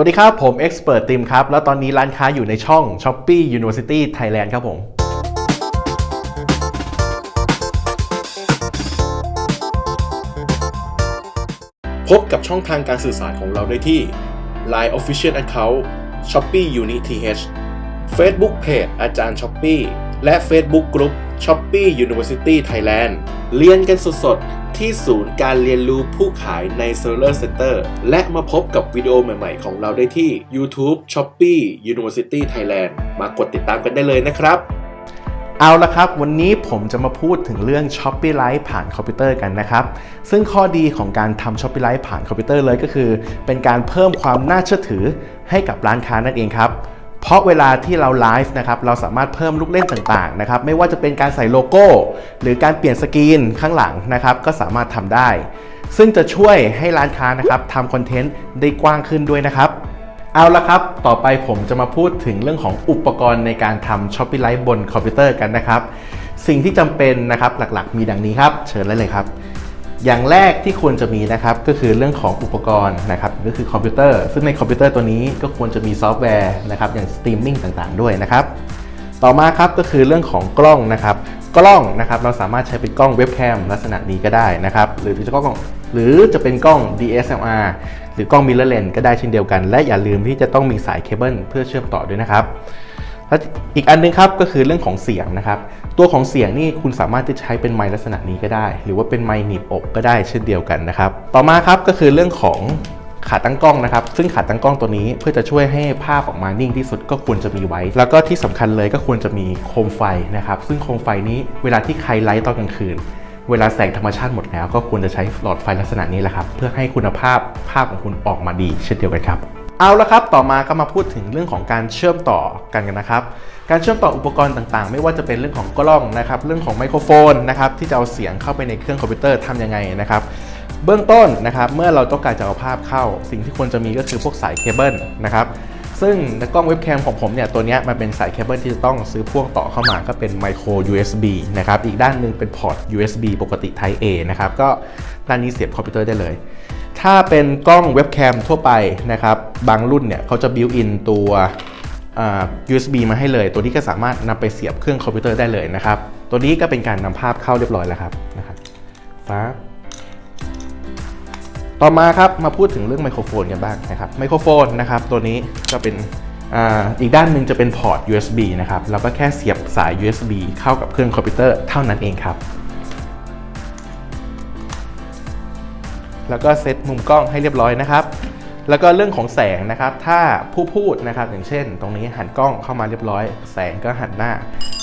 วัสดีครับ ผม Expert Team ครับ แล้วตอนนี้ร้านค้าอยู่ในช่อง Shopee University Thailand ครับผมพบกับช่องทางการสื่อสารของเราได้ที่ Line Official Account Shopee Unity Th Facebook Page อาจารย์ Shopee และ Facebook Group Shopee University Thailand เรียนกันสดๆ ที่ศูนย์การเรียนรู้ผู้ขายใน Seller Center และมาพบกับวิดีโอใหม่ๆ ของเราได้ที่ YouTube Shopee University Thailand มากดติดตามกันได้เลยนะครับ เอาละครับ วันนี้ผมจะมาพูดถึงเรื่อง Shopee Live ผ่านคอมพิวเตอร์กันนะครับ ซึ่งข้อดีของการทำ Shopee Live ผ่านคอมพิวเตอร์เลยก็คือ เป็นการเพิ่มความน่าเชื่อถือให้กับร้านค้านั่นเองครับ เพราะเวลาที่เราไลฟ์นะครับเราสามารถเพิ่มลูกเล่นต่างๆนะครับไม่ว่าจะเป็นการใส่โลโก้ หรือการเปลี่ยนสกรีนข้างหลังนะครับก็สามารถทำได้ ซึ่งจะช่วยให้ร้านค้านะครับทำคอนเทนต์ได้กว้างขึ้นด้วยนะครับเอาละครับ ต่อไปผมจะมาพูดถึงเรื่องของอุปกรณ์ในการทำ Shopee Live บนคอมพิวเตอร์กันนะครับ สิ่งที่จำเป็นนะครับหลักๆ มีดังนี้ครับ เชิญได้เลยครับ อย่างแรกที่ควรจะมีนะครับก็คือเรื่องของอุปกรณ์นะครับ ก็คือคอมพิวเตอร์ ซึ่งในคอมพิวเตอร์ตัวนี้ก็ควรจะมีซอฟต์แวร์นะครับอย่างสตรีมมิ่งต่างๆ ด้วยนะครับ ต่อมาครับก็คือเรื่องของกล้องนะครับ กล้องนะครับเราสามารถใช้เป็นกล้องเว็บแคมลักษณะนี้ก็ได้นะครับหรือจะกล้องหรือจะเป็นกล้อง DSLR หรือกล้องมิเรอร์เลนก็ได้เช่นเดียวกัน และอย่าลืมที่จะต้องมีสายเคเบิลเพื่อเชื่อมต่อด้วยนะครับแล้วอีกอันหนึงครับก็คือเรื่องของเสียงนะครับ ตัวของเสียงนี่คุณสามารถที่จะใช้เป็นไมค์ลักษณะนี้ก็ได้ หรือว่าเป็นไมค์หนีบอกก็ได้เช่นเดียวกันนะครับ ต่อมาครับก็คือเรื่องของ ขาตั้งกล้องนะครับ ซึ่งขาตั้งกล้องตัวนี้เพื่อจะช่วยให้ภาพออกมานิ่งที่สุดก็ควรจะมีไว้ แล้วก็ที่สำคัญเลยก็ควรจะมีโคมไฟนะครับ ซึ่งโคมไฟนี้เวลาที่ใครไลฟ์ตอนกลางคืน เวลาแสงธรรมชาติหมดแล้ว ก็ควรจะใช้หลอดไฟลักษณะนี้แหละครับ เพื่อให้คุณภาพภาพของคุณออกมาดี เช่นเดียวกันครับเอาละครับ ต่อมาก็มาพูดถึงเรื่องของการเชื่อมต่อกันกันนะครับ การเชื่อมต่ออุปกรณ์ต่างๆ ไม่ว่าจะเป็นเรื่องของกล้องนะครับ เรื่องของไมโครโฟนนะครับที่จะเอาเสียงเข้าไปในเครื่องคอมพิวเตอร์ทำยังไงนะครับ เบื้องต้นนะครับเมื่อเราต้องการจะเอาภาพเข้า สิ่งที่ควรจะมีก็คือพวกสายเคเบิลนะครับซึ่งกล้องเว็บแคมของผมเนี่ยตัวนี้มันเป็นสายเคเบิลที่จะต้องซื้อพ่วงต่อเข้ามาก็เป็นไมโคร USB นะครับอีกด้านหนึ่งเป็นพอร์ต USB ปกติ Type A นะครับก็ด้านนี้เสียบคอมพิวเตอร์ได้เลย ถ้าเป็นกล้องเว็บแคมทั่วไปนะครับบางรุ่นเนี่ยเขาจะบิวอินตัว USB มาให้เลย ตัวนี้ก็สามารถนำไปเสียบเครื่องคอมพิวเตอร์ได้เลยนะครับตัวนี้ก็เป็นการนำภาพเข้าเรียบร้อยแล้วครับนะครับฟ้า ต่อมาครับมาพูดถึงเรื่องไมโครโฟนกันบ้างนะครับไมโครโฟนนะครับตัวนี้ก็เป็นอ,อีกด้านหนึ่งจะเป็นพอร์ต USB นะครับเราก็แค่เสียบสาย USB เข้ากับเครื่องคอมพิวเตอร์เท่านั้นเองครับ แล้วก็เซตมุมกล้องให้เรียบร้อยนะครับ แล้วก็เรื่องของแสงนะครับ ถ้าผู้พูดนะครับ อย่างเช่น ตรงนี้หันกล้องเข้ามาเรียบร้อย แสงก็หันหน้า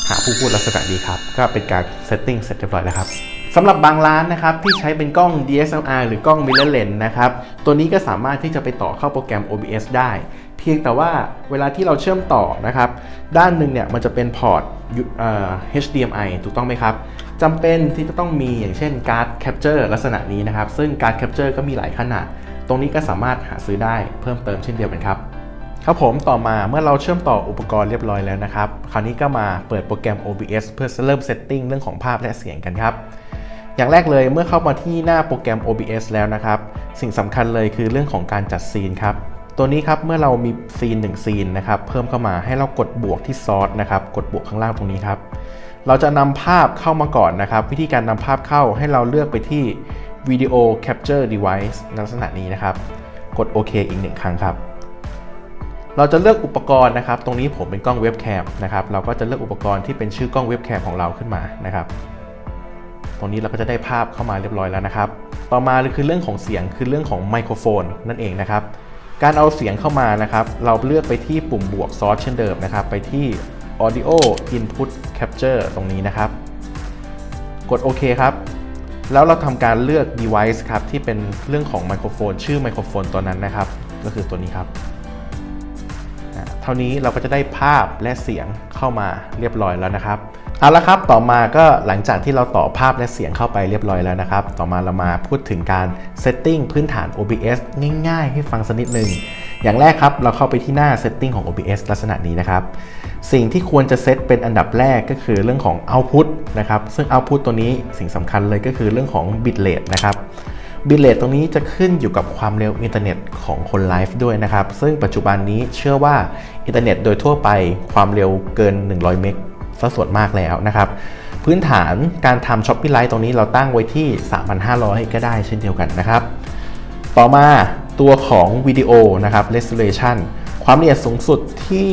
หาผู้พูดลักษณะดีครับ ก็เป็นการเซตติ้งเสร็จเรียบร้อยแล้วครับ สำหรับบางร้านนะครับที่ใช้เป็นกล้อง DSLR หรือกล้อง Mirror Lens นะครับตัวนี้ก็สามารถที่จะไปต่อเข้าโปรแกรม OBS ได้ เพียงแต่ว่าเวลาที่เราเชื่อมต่อนะครับด้านหนึ่งเนี่ยมันจะเป็นพอร์ต HDMI ถูกต้องไหมครับจำเป็นที่จะต้องมีอย่างเช่นการ์ดแคปเจอร์ลักษณะนี้นะครับซึ่งการ์ดแคปเจอร์ก็มีหลายขนาด ตรงนี้ก็สามารถหาซื้อได้เพิ่มเติมเช่นเดียวกันครับครับผมต่อมาเมื่อเราเชื่อมต่ออุปกรณ์เรียบร้อยแล้วนะครับ คราวนี้ก็มาเปิดโปรแกรม OBS เพื่อเริ่มเซตติ้งเรื่องของภาพและเสียงกันครับ อย่างแรกเลยเมื่อเข้ามาที่หน้าโปรแกรม OBS แล้วนะครับ สิ่งสำคัญเลยคือเรื่องของการจัดซีนครับ ตัวนี้ครับเมื่อเรามีซีน1ซีนนะครับเพิ่มเข้ามาให้เรากดบวกที่ซอสนะครับกดบวกข้างล่างตรงนี้ครับ เราจะนำภาพเข้ามาก่อนนะครับ วิธีการนำภาพเข้าให้เราเลือกไปที่ Video Capture Device ลักษณะนี้นะครับ กดโอเคอีกหนึ่งครั้งครับ เราจะเลือกอุปกรณ์นะครับ ตรงนี้ผมเป็นกล้องเว็บแคมนะครับ เราก็จะเลือกอุปกรณ์ที่เป็นชื่อกล้องเว็บแคมของเราขึ้นมานะครับ ตรงนี้เราก็จะได้ภาพเข้ามาเรียบร้อยแล้วนะครับ ต่อมาคือเรื่องของเสียงคือเรื่องของไมโครโฟนนั่นเองนะครับ การเอาเสียงเข้ามานะครับ เราเลือกไปที่ปุ่มบวกซอสเช่นเดิมนะครับ ไปที่ audio input capture ตรงนี้นะครับ กดโอเคครับ แล้วเราทำการเลือก device ครับที่เป็นเรื่องของไมโครโฟน ชื่อไมโครโฟนตัวนั้นนะครับ ก็คือตัวนี้ครับอ่าเท่านี้เราก็จะได้ภาพและเสียงเข้ามาเรียบร้อยแล้วนะครับ เอาละครับ ต่อมาก็หลังจากที่เราต่อภาพและเสียงเข้าไปเรียบร้อยแล้วนะครับ ต่อมาเรามาพูดถึงการเซตติ้งพื้นฐาน OBS ง่ายๆ ให้ฟังสักนิดหนึ่งอย่างแรกครับ เราเข้าไปที่หน้า Setting ของ OBS ลักษณะนี้นะครับ สิ่งที่ควรจะเซตเป็นอันดับแรกก็คือเรื่องของ Output นะครับ ซึ่ง Output ตัวนี้สิ่งสำคัญเลยก็คือเรื่องของ Bitrate นะครับบิลเลตตรงนี้จะขึ้นอยู่กับความเร็วอินเทอร์เน็ตของคนไลฟ์ด้วยนะครับ ซึ่งปัจจุบันนี้เชื่อว่าอินเทอร์เน็ตโดยทั่วไปความเร็วเกิน 100 เมก ซะส่วนมากแล้วนะครับ พื้นฐานการทำช้อปปี้ไลฟ์ตรงนี้เราตั้งไว้ที่ 3,500 ก็ได้เช่นเดียวกันนะครับ ต่อมาตัวของวิดีโอนะครับ resolution ความละเอียดสูงสุดที่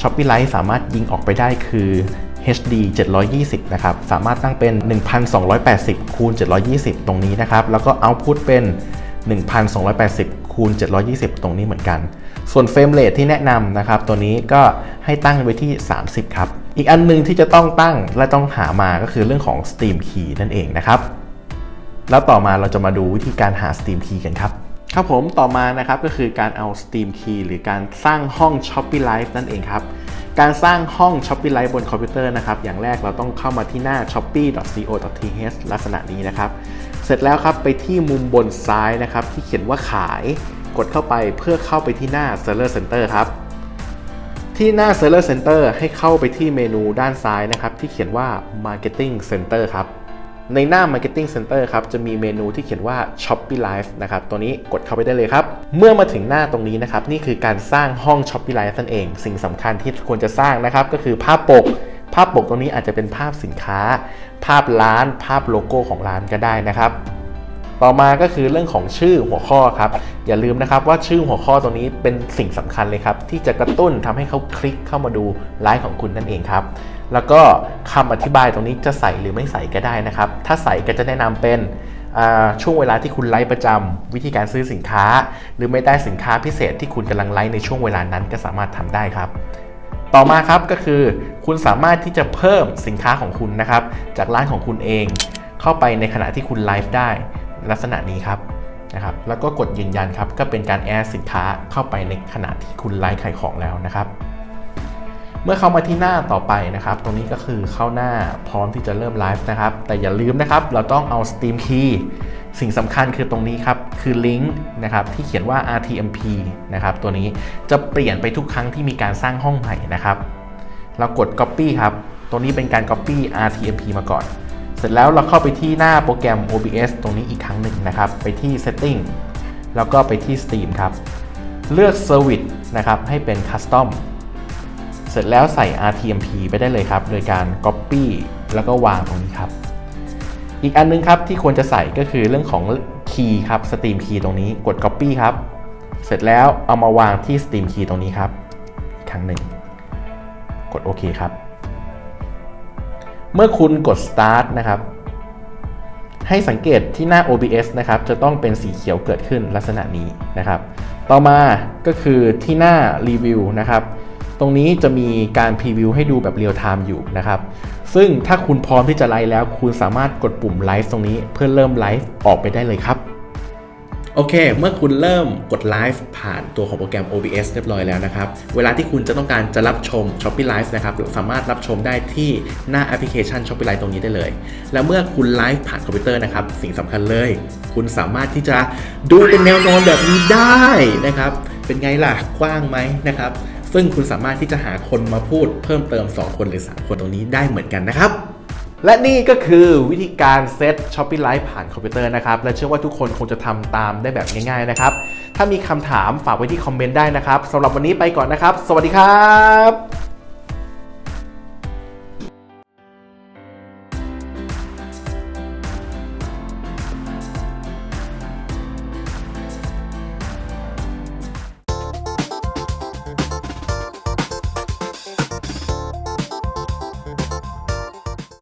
Shopee Live สามารถยิงออกไปได้คือ HD 720 นะครับ สามารถตั้งเป็น 1280 คูณ 720 ตรงนี้นะครับ แล้วก็ output เป็น 1280 คูณ 720 ตรงนี้เหมือนกัน ส่วนเฟรมเรทที่แนะนำนะครับ ตัวนี้ก็ให้ตั้งไว้ที่ 30 ครับ อีกอันหนึงที่จะต้องตั้งและต้องหามาก็คือเรื่องของ Steam Key นั่นเองนะครับ แล้วต่อมาเราจะมาดูวิธีการหา Steam Key กันครับ ครับผมต่อมานะครับก็คือการเอา Steam Key หรือการสร้างห้อง Shopee Live นั่นเองครับ การสร้างห้อง Shopee Live บนคอมพิวเตอร์นะครับ อย่างแรกเราต้องเข้ามาที่หน้า shopee.co.th ลักษณะนี้นะครับ เสร็จแล้วครับไปที่มุมบนซ้ายนะครับที่เขียนว่าขาย กดเข้าไปเพื่อเข้าไปที่หน้า Seller Center ครับ ที่หน้า Seller Center ให้เข้าไปที่เมนูด้านซ้ายนะครับ ที่เขียนว่า Marketing Center ครับ ในหน้า Marketing Center ครับ จะมีเมนูที่เขียนว่า Shopee Live นะครับ ตัวนี้กดเข้าไปได้เลยครับ เมื่อมาถึงหน้าตรงนี้นะครับ นี่คือการสร้างห้อง Shopee Live นั่นเอง สิ่งสำคัญที่ควรจะสร้างนะครับ ก็คือภาพปก ภาพปกตรงนี้อาจจะเป็นภาพสินค้า ภาพร้าน ภาพโลโก้ของร้านก็ได้นะครับ ต่อมาก็คือเรื่องของชื่อหัวข้อครับ อย่าลืมนะครับว่าชื่อหัวข้อตรงนี้เป็นสิ่งสำคัญเลยครับ ที่จะกระตุ้นทำให้เขาคลิกเข้ามาดูไลฟ์ของคุณนั่นเองครับ แล้วก็คำอธิบายตรงนี้จะใส่หรือไม่ใส่ก็ได้นะครับ ถ้าใส่ก็จะแนะนำเป็นช่วงเวลาที่คุณไลฟ์ประจำวิธีการซื้อสินค้า หรือไม่ได้สินค้าพิเศษที่คุณกำลังไลฟ์ในช่วงเวลานั้นก็สามารถทำได้ครับต่อมาครับก็คือคุณสามารถที่จะเพิ่มสินค้าของคุณนะครับ จากร้านของคุณเอง เข้าไปในขณะที่คุณไลฟ์ได้ ลักษณะนี้ครับนะครับ แล้วก็กดยืนยันครับก็เป็นการแอดสินค้าเข้าไปในขณะที่คุณไลฟ์ขายของแล้วนะครับเมื่อเข้ามาที่หน้าต่อไปนะครับ ตรงนี้ก็คือเข้าหน้าพร้อมที่จะเริ่มไลฟ์นะครับ แต่อย่าลืมนะครับ เราต้องเอา Steam Key สิ่งสำคัญคือตรงนี้ครับ คือลิงก์นะครับที่เขียนว่า RTMP นะครับ ตัวนี้จะเปลี่ยนไปทุกครั้งที่มีการสร้างห้องใหม่นะครับ เรากด Copy ครับตรงนี้เป็นการ Copy RTMP มาก่อน เสร็จแล้วเราเข้าไปที่หน้าโปรแกรม OBS ตรงนี้อีกครั้งหนึ่งนะครับ ไปที่ Setting แล้วก็ไปที่ Steam ครับ เลือก Service นะครับ ให้เป็น Custom เสร็จแล้วใส่ RTMP ไปได้เลยครับ โดยการ Copy แล้วก็วางตรงนี้ครับ อีกอันนึงครับที่ควรจะใส่ก็คือเรื่องของ Key ครับ Steam Key ตรงนี้กด Copy ครับ เสร็จแล้วเอามาวางที่ Steam Key ตรงนี้ครับ อีกครั้งหนึ่ง กดโอเคครับ เมื่อคุณกด Start นะครับ ให้สังเกตที่หน้า OBS นะครับ จะต้องเป็นสีเขียวเกิดขึ้นลักษณะนี้นะครับ ต่อมาก็คือที่หน้า review นะครับ ตรงนี้จะมีการ preview ให้ดูแบบเรียลไทม์อยู่นะครับ ซึ่งถ้าคุณพร้อมที่จะไลฟ์แล้ว คุณสามารถกดปุ่มไลฟ์ตรงนี้เพื่อเริ่มไลฟ์ออกไปได้เลยครับ โอเค เมื่อคุณเริ่มกดไลฟ์ผ่านตัวของโปรแกรม OBS เรียบร้อยแล้วนะครับ เวลาที่คุณจะต้องการจะรับชม Shopee Live นะครับ สามารถรับชมได้ที่หน้าแอปพลิเคชัน Shopee Live ตรงนี้ได้เลย แล้วเมื่อคุณไลฟ์ผ่านคอมพิวเตอร์นะครับ สิ่งสำคัญเลย คุณสามารถที่จะดูเป็นแนวนอนแบบนี้ได้นะครับ เป็นไงล่ะ กว้างไหมนะครับ ซึ่งคุณสามารถที่จะหาคนมาพูดเพิ่มเติม 2 คนหรือ 3 คนตรงนี้ได้เหมือนกันนะครับ และนี่ก็คือวิธีการเซต Shopee Live ผ่านคอมพิวเตอร์นะครับ และเชื่อว่าทุกคนคงจะทำตามได้แบบง่ายๆนะครับ ถ้ามีคำถามฝากไว้ที่คอมเมนต์ได้นะครับสำหรับวันนี้ไปก่อนนะครับ สวัสดีครับ